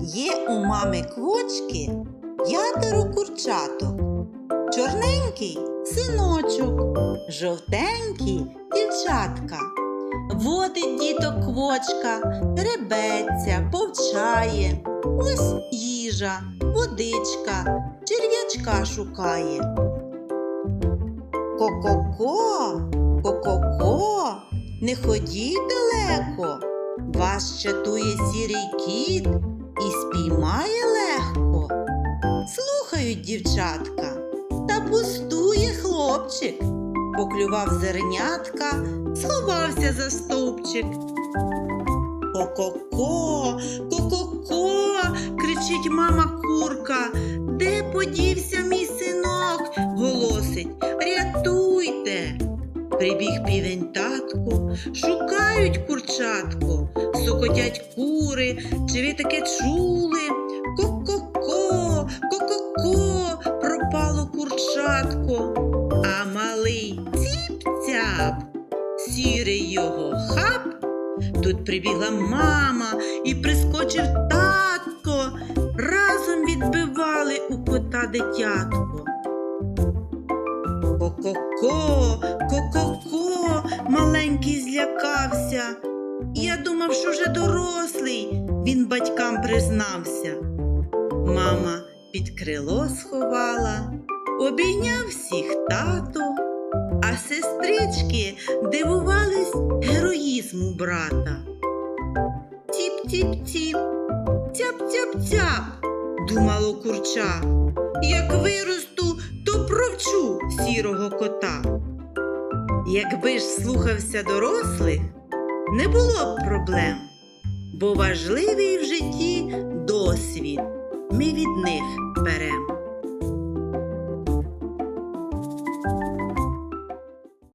Є у мами квочки п'ятеро курчаток. Чорненький синочок, жовтенький дівчатка. Водить діток квочка, ребеться, повчає. Ось їжа, водичка, черв'ячка шукає. Ко-ко-ко, ко-ко-ко, не ходіть далеко. Вас чатує сірий кіт і спіймає легко. Слухають дівчатка, та пустує хлопчик. Поклював зернятка, сховався за стовпчик. Ко-ко-ко, ко-ко-ко, кричить мама курка. Де подівся мій синок? голосить. Рятуйте. Прибіг півень татку, шукають курчатку, сокотять кури, чи ви таке чули? Ко-ко-ко, ко-ко-ко, пропало курчатко, а малий ціп-цяп, сірий його хап. Тут прибігла мама і прискочив татко, разом відбивали у кота дитятко. Ко-ко-ко, ко-ко-ко, маленький злякався. Я думав, що вже дорослий, він батькам признався. Мама під крило сховала, обійняв всіх тато, а сестрички дивувались героїзму брата. Тіп-тіп-тіп, цяп-цяп-цяп, думало курча. Як виросту, провчу сірого кота. Якби ж слухався дорослих, не було б проблем, бо важливий в житті досвід ми від них беремо.